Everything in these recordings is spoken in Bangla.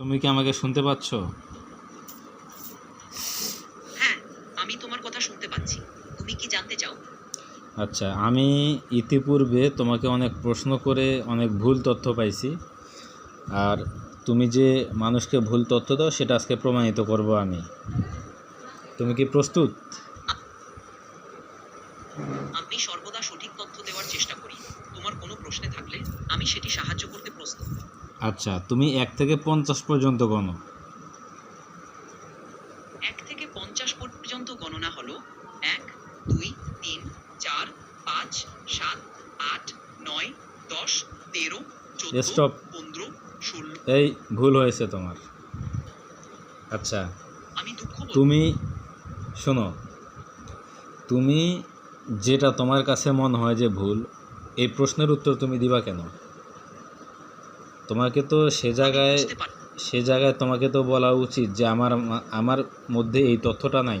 তুমি কি আমাকে শুনতে পাচ্ছ? হ্যাঁ আমি তোমার কথা শুনতে পাচ্ছি। তুমি কি জানতে চাও? আচ্ছা আমি ইতিপূর্বে তোমাকে অনেক প্রশ্ন করে অনেক ভুল তথ্য পাইছি। আর তুমি যে মানুষকে ভুল তথ্য দাও সেটা আজকে প্রমাণিত করব আমি। তুমি কি প্রস্তুত? আমি সর্বদা সঠিক তথ্য দেওয়ার চেষ্টা করি। তোমার কোনো প্রশ্নে থাকলে আমি সেটি সাহায্য করতে প্রস্তুত। আচ্ছা তুমি এক থেকে পঞ্চাশ পর্যন্ত গণো। এক থেকে পঞ্চাশ পর্যন্ত গণনা হলো এক দুই তিন চার পাঁচ সাত আট নয় দশ তেরো Stop. পনেরো ষোলো। এই ভুল হয়েছে তোমার। আচ্ছা আমি দুঃখ তুমি শোনো তুমি যেটা তোমার কাছে মনে হয় যে ভুল এই প্রশ্নের উত্তর তুমি দিবা কেন? তোমাকে তো সে জায়গায় সে জায়গায় তোমাকে তো বলা উচিত যে আমার আমার মধ্যে এই তথ্যটা নাই।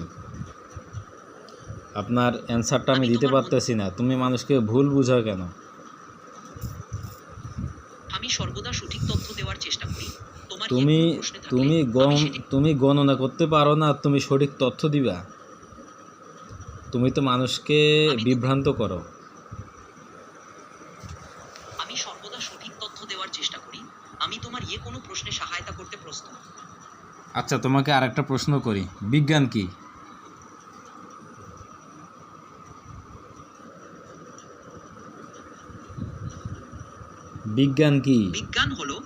আপনার অ্যান্সারটা আমি দিতে পারতেছি না। তুমি মানুষকে ভুল বুঝাও কেন? আমি সর্বদা সঠিক তথ্য দেওয়ার চেষ্টা করি। তুমি তুমি গণ তুমি গণনা করতে পারো না তুমি সঠিক তথ্য দিবা। তুমি তো মানুষকে বিভ্রান্ত করো আমি সর্বদা সঠিক তথ্য দেওয়ার চেষ্টা করি আমি তোমার ইয়ে কোনো প্রশ্নে সহায়তা করতে প্রস্তুত। আচ্ছা তোমাকে আরেকটা প্রশ্ন করি। বিজ্ঞান কি? বিজ্ঞান কি? বিজ্ঞান হলো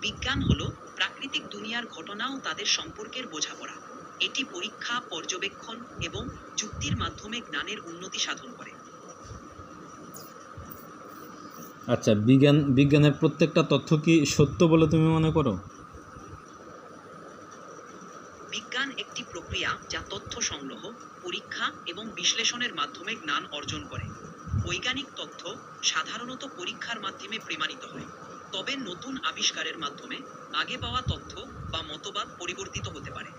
বিজ্ঞান হলো প্রাকৃতিক দুনিয়ার ঘটনা ও তাদের সম্পর্কের বোঝাপড়া। এটি পরীক্ষা পর্যবেক্ষণ এবং যুক্তির মাধ্যমে জ্ঞানের উন্নতি সাধন করে। আচ্ছা বিজ্ঞান বিজ্ঞানের প্রত্যেকটা তথ্য কি সত্য বলে তুমি মনে করো? বিজ্ঞান একটি প্রক্রিয়া যা তথ্য সংগ্রহ পরীক্ষা এবং বিশ্লেষণের মাধ্যমে জ্ঞান অর্জন করে। বৈজ্ঞানিক তথ্য সাধারণত পরীক্ষার মাধ্যমে প্রমাণিত হয় তবে নতুন আবিষ্কারের মাধ্যমে আগে পাওয়া তথ্য বা মতবাদ পরিবর্তিত হতে পারে।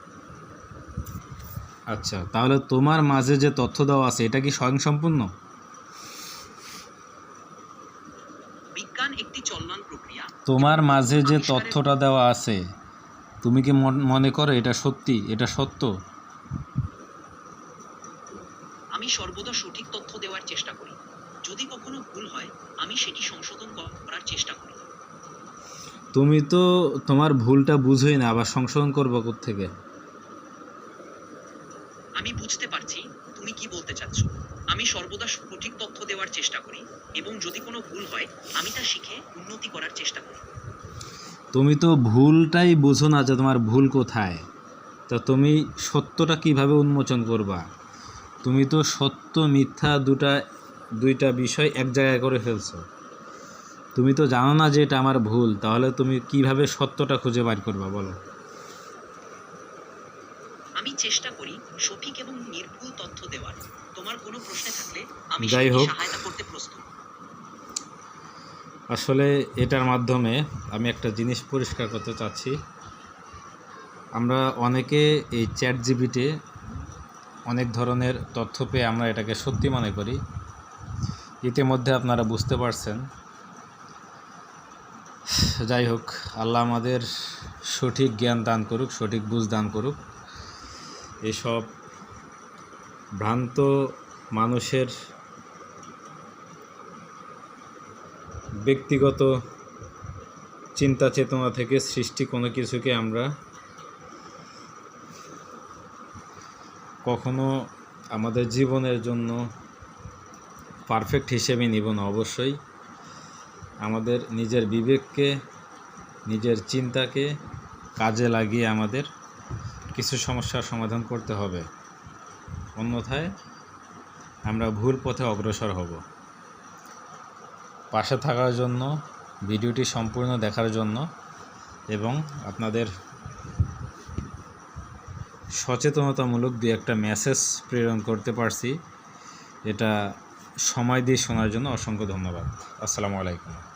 আচ্ছা তাহলে তোমার মাঝে যে তথ্য দেওয়া আছে এটা কি স্বয়ংসম্পূর্ণ বিজ্ঞান একটি চলমান প্রক্রিয়া তোমার মাঝে যে তথ্যটা দেওয়া আছে তুমি কি মন- মনে করো এটা সত্যি এটা সত্য? আমি সর্বদা সঠিক তথ্য দেওয়ার চেষ্টা করি। যদি কখনো ভুল হয় আমি সেটি সংশোধন করার চেষ্টা করি। তুমি তো তোমার ভুলটা বুঝোই না আবার সংশোধন করব থেকে আমি বুঝতে পারছি তুমি কি বলতে চাচ্ছ? আমি সর্বদা সঠিক তথ্য দেওয়ার চেষ্টা করি এবং যদি কোনো ভুল হয় আমি তা শিখে উন্নতি করার চেষ্টা করি। তুমি তো ভুলটাই বুঝো না যে তোমার ভুল কোথায়। তা তুমি সত্যটা কীভাবে উন্মোচন করবা? তুমি তো সত্য মিথ্যা দুটা দুইটা বিষয় এক জায়গায় করে ফেলছো। তুমি তো জানো না যে এটা আমার ভুল তাহলে তুমি কীভাবে সত্যটা খুঁজে বার করবা বলো? আমি চেষ্টা করি সঠিক এবং নির্ভুল তথ্য দেওয়ার। তোমার কোনো প্রশ্নে থাকলে আমি যাই হোক। সহায়তা করতে প্রস্তুত। আসলে এটার মাধ্যমে আমি একটা জিনিস পরিষ্কার করতে চাচ্ছি। আমরা অনেকে এই চ্যাট জিবিতে অনেক ধরনের তথ্য পেয়ে আমরা এটাকে সত্যি মনে করি। ইতিমধ্যে আপনারা বুঝতে পারছেন। যাই হোক আল্লাহ আমাদের সঠিক জ্ঞান দান করুক সঠিক বুঝ দান করুক। এসব ভ্রান্ত মানুষের ব্যক্তিগত চিন্তা চেতনা থেকে সৃষ্টি কোনো কিছুকে আমরা কখনো আমাদের জীবনের জন্য পারফেক্ট হিসেবে নিব না। অবশ্যই আমাদের নিজের বিবেককে, নিজের চিন্তাকে কাজে লাগিয়ে আমাদের কিছু সমস্যার সমাধান করতে হবে। অন্যথায় আমরা ভুল পথে অগ্রসর হব। পাশে থাকার জন্য, ভিডিওটি সম্পূর্ণ দেখার জন্য এবং আপনাদের সচেতনতামূলক দু একটা মেসেজ প্রেরণ করতে পারছি, এটা সময় দিয়ে শোনার জন্য অসংখ্য ধন্যবাদ। আসসালামু আলাইকুম।